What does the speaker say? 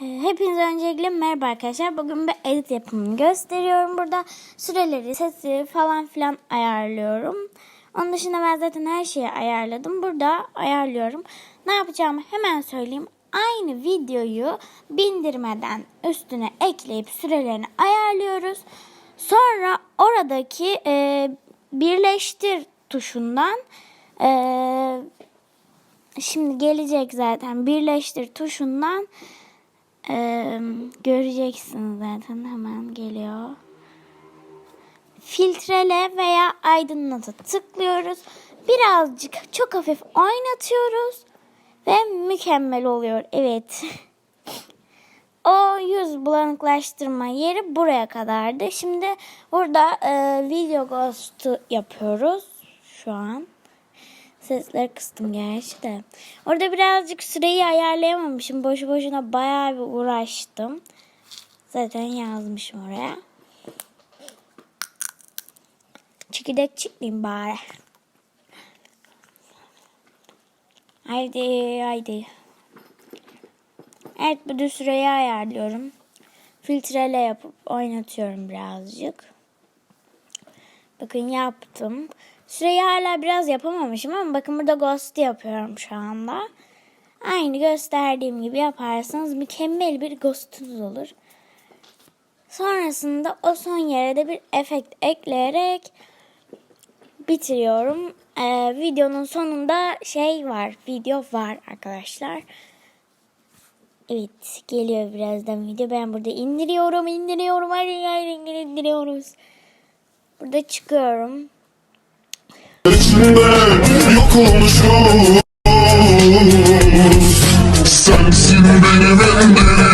Hepinize öncelikle merhaba arkadaşlar. Bugün bir edit yapımını gösteriyorum. Burada süreleri, sesi falan filan ayarlıyorum. Onun dışında ben zaten her şeyi ayarladım. Burada ayarlıyorum. Ne yapacağımı hemen söyleyeyim. Aynı videoyu bindirmeden üstüne ekleyip sürelerini ayarlıyoruz. Sonra oradaki e, birleştir tuşundan e, şimdi gelecek zaten birleştir tuşundan ee, göreceksiniz zaten hemen geliyor. Filtrele veya aydınlata tıklıyoruz. Birazcık çok hafif oynatıyoruz ve mükemmel oluyor. Evet. o yüz bulanıklaştırma yeri buraya kadardı. Şimdi burada e, video ghost'u yapıyoruz şu an. Sesleri kıstım gerçi de. Orada birazcık süreyi ayarlayamamışım. Boşu boşuna bayağı bir uğraştım. Zaten yazmışım oraya. Çekirdek çıkmayayım bari. Haydi haydi. Evet bu da süreyi ayarlıyorum. Filtrele yapıp oynatıyorum birazcık. Bakın yaptım. Süreyi hala biraz yapamamışım ama bakın burada ghost yapıyorum şu anda. Aynı gösterdiğim gibi yaparsanız mükemmel bir ghostunuz olur. Sonrasında o son yere de bir efekt ekleyerek bitiriyorum. Ee, videonun sonunda şey var, video var arkadaşlar. Evet, geliyor birazdan video. Ben burada indiriyorum, indiriyorum, her yer indiriyoruz. Burada çıkıyorum. İçinde yok olmuşum Sensin benim en